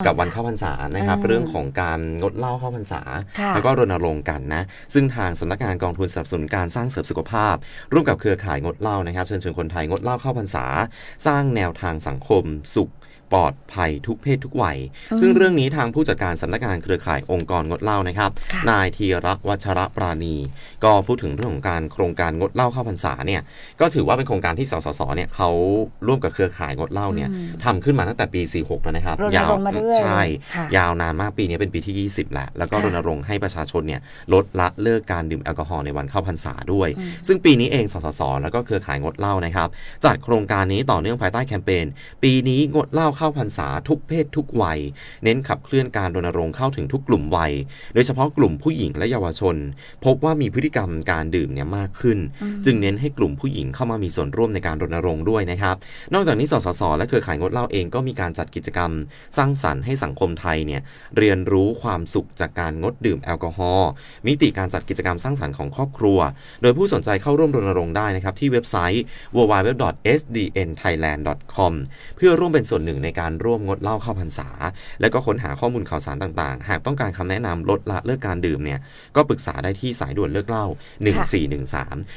กับวันเข้าพรรษานะครับอืมเรื่องของการงดเหล้าเข้าพรรษาค่ะแล้วก็รณรงค์กันนะ ซึ่งทางสำนักงานกองทุนสนับสนุนการสร้างเสริมสุขภาพ ร่วมกับเครือข่ายงดเหล้านะครับเชิญชวนคนไทยงดเหล้าเข้าพรรษา สร้างแนวทางสังคมสุขปลอดภัยทุกเพศทุกวัยอืมซึ่งเรื่องนี้ทางผู้จัดการสำนักงานเครือข่ายองค์กรงดเหล้านะครับค่ะนายธีระวัชระปราณี ก็พูดถึงเรื่องของการโครงการงดเหล้าเข้าพรรษาเนี่ยก็ถือว่าเป็นโครงการที่สสสเนี่ยเขาร่วมกับเครือข่ายงดเหล้าเนี่ยอืมทำขึ้นมาตั้งแต่ปี 46 แล้วนะครับรณรงค์มาเรื่อยใช่ ค่ะ ยาวนานมากปีนี้เป็นปีที่ 20 แล้ว แล้วก็ค่ะรณรงค์ให้ประชาชนเนี่ยลดละเลิกการดื่มแอลกอฮอล์ในวันเข้าพรรษาด้วย อืม ซึ่งปีนี้เองสสส แล้วก็เครือข่ายงดเหล้านะครับ จัดโครงการนี้ต่อเนื่องภายใต้แคมเปญปีนี้งดเหล้าเข้าพรรษาทุกเพศทุกวัย เน้นขับเคลื่อนการรณรงค์เข้าถึงทุกกลุ่มวัย โดยเฉพาะกลุ่มผู้หญิงและเยาวชน พบว่ามีพฤติกรรมการดื่มเนี่ยมากขึ้นจึงเน้นให้กลุ่มผู้หญิงเข้ามามีส่วนร่วมในการรณรงค์ด้วยนะครับ นอกจากนี้สสส และเครือข่ายงดเหล้าเองก็มีการจัดกิจกรรม สร้างสรรค์ให้สังคมไทยเนี่ยเรียนรู้ความสุขจากการงดดื่มแอลกอฮอล์มิติการจัดกิจกรรมสร้างสรรค์ของครอบครัว โดยผู้สนใจเข้าร่วมรณรงค์ได้นะครับ ที่เว็บไซต์ www.sdnthailand.com เพื่อร่วมเป็นส่วนหนึ่งในการร่วมงดเหล้าเข้าพรรษา และก็ค้นหาข้อมูลข่าวสารต่างๆ หากต้องการคำแนะนำลดละเลิกการดื่มเนี่ยก็ปรึกษาได้ที่สายด่วนเลิกเหล้า1413